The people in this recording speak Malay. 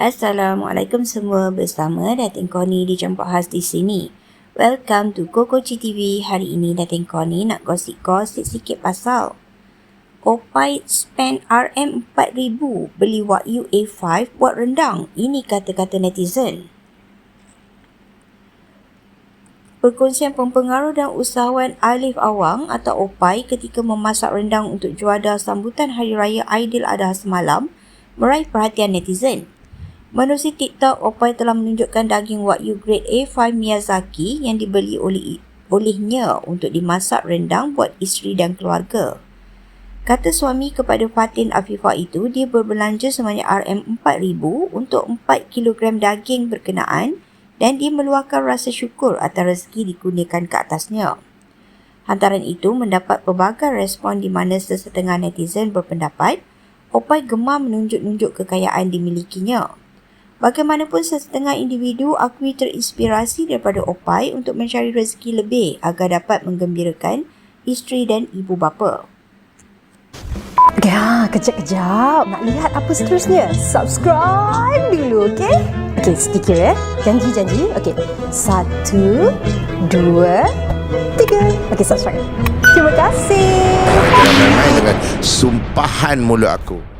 Assalamualaikum semua bersama Datin Koni di Jemput Khas di sini. Welcome to Koko TV. Hari ini Datin Koni nak gosip-gosip sikit pasal Opite spend RM4,000 beli Wagyu A5 buat rendang. Ini kata-kata netizen. Perkongsian pempengaruh dan usahawan Alif Awang atau Opai ketika memasak rendang untuk juada sambutan Hari Raya Adha semalam meraih perhatian netizen. Menerusi TikTok, Opai telah menunjukkan daging Wagyu Grade A5 Miyazaki yang dibeli oleh olehnya untuk dimasak rendang buat isteri dan keluarga. Kata suami kepada Fatin Afifah itu, dia berbelanja sebanyak RM4,000 untuk 4 kg daging berkenaan dan dia meluahkan rasa syukur atas rezeki dikurniakan ke atasnya. Hantaran itu mendapat pelbagai respon di mana sesetengah netizen berpendapat Opai gemar menunjuk-nunjuk kekayaan dimilikinya. Bagaimanapun setengah individu akui terinspirasi daripada Opai untuk mencari rezeki lebih agar dapat menggembirakan isteri dan ibu bapa. Ya, kejap-kejap. Nak lihat apa seterusnya? Subscribe dulu, okey? Okey, sedikit ya. Janji-janji. Okey. Satu, dua, tiga. Okey, subscribe. Terima kasih. Dengan sumpahan mulut aku.